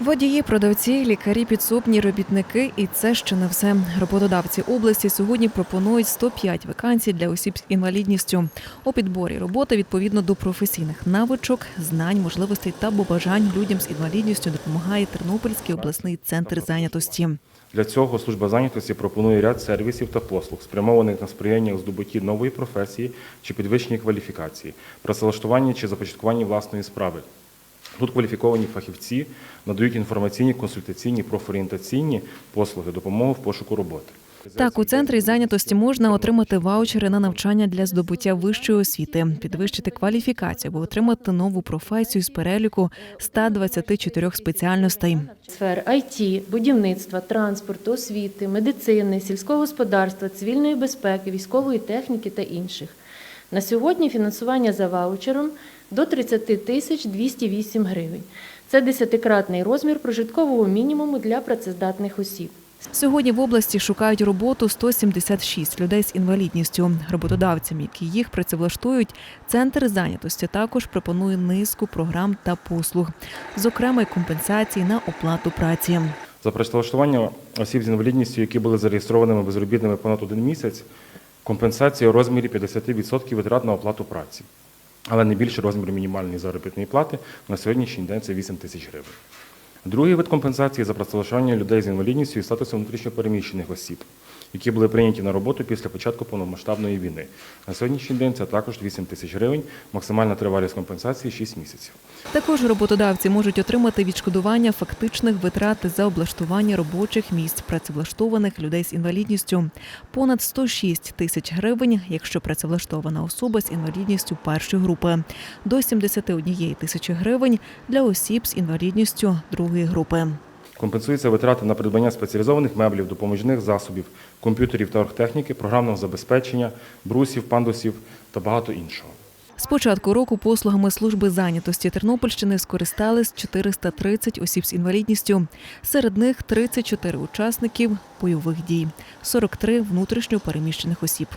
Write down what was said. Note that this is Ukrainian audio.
Водії, продавці, лікарі, підсобні робітники, і це ще не все. Роботодавці області сьогодні пропонують 105 вакансій для осіб з інвалідністю. У підборі роботи відповідно до професійних навичок, знань, можливостей та бажань людям з інвалідністю допомагає Тернопільський обласний центр зайнятості. Для цього служба зайнятості пропонує ряд сервісів та послуг, спрямованих на сприяння у здобутті нової професії чи підвищенні кваліфікації, працевлаштуванні чи започаткуванні власної справи. Тут кваліфіковані фахівці надають інформаційні, консультаційні, профорієнтаційні послуги, допомогу в пошуку роботи. Так, у центрі зайнятості можна отримати ваучери на навчання для здобуття вищої освіти, підвищити кваліфікацію або отримати нову професію з переліку 124 спеціальностей. Сфер IT, будівництва, транспорту, освіти, медицини, сільського господарства, цивільної безпеки, військової техніки та інших. На сьогодні фінансування за ваучером до 30 тисяч 208 гривень. Це десятикратний розмір прожиткового мінімуму для працездатних осіб. Сьогодні в області шукають роботу 176 людей з інвалідністю. Роботодавцям, які їх працевлаштують, центр зайнятості також пропонує низку програм та послуг, зокрема й компенсації на оплату праці. За працевлаштування осіб з інвалідністю, які були зареєстрованими безробітними понад один місяць, компенсація у розмірі 50% витрат на оплату праці, але не більше розміру мінімальної заробітної плати на сьогоднішній день це 8 тисяч гривень. Другий вид компенсації за працевлаштування людей з інвалідністю і статусом внутрішньопереміщених осіб, які були прийняті на роботу після початку повномасштабної війни. На сьогоднішній день це також 8 тисяч гривень, максимальна тривалість компенсації 6 місяців. Також роботодавці можуть отримати відшкодування фактичних витрат за облаштування робочих місць працевлаштованих людей з інвалідністю понад 106 тисяч гривень, якщо працевлаштована особа з інвалідністю першої групи, до 71 тисячі гривень для осіб з інвалідністю другої групи. Компенсуються витрати на придбання спеціалізованих меблів, допоміжних засобів, комп'ютерів та оргтехніки, програмного забезпечення, брусів, пандусів та багато іншого. З початку року послугами служби зайнятості Тернопільщини скористались 430 осіб з інвалідністю. Серед них 34 учасників бойових дій, 43 внутрішньо переміщених осіб.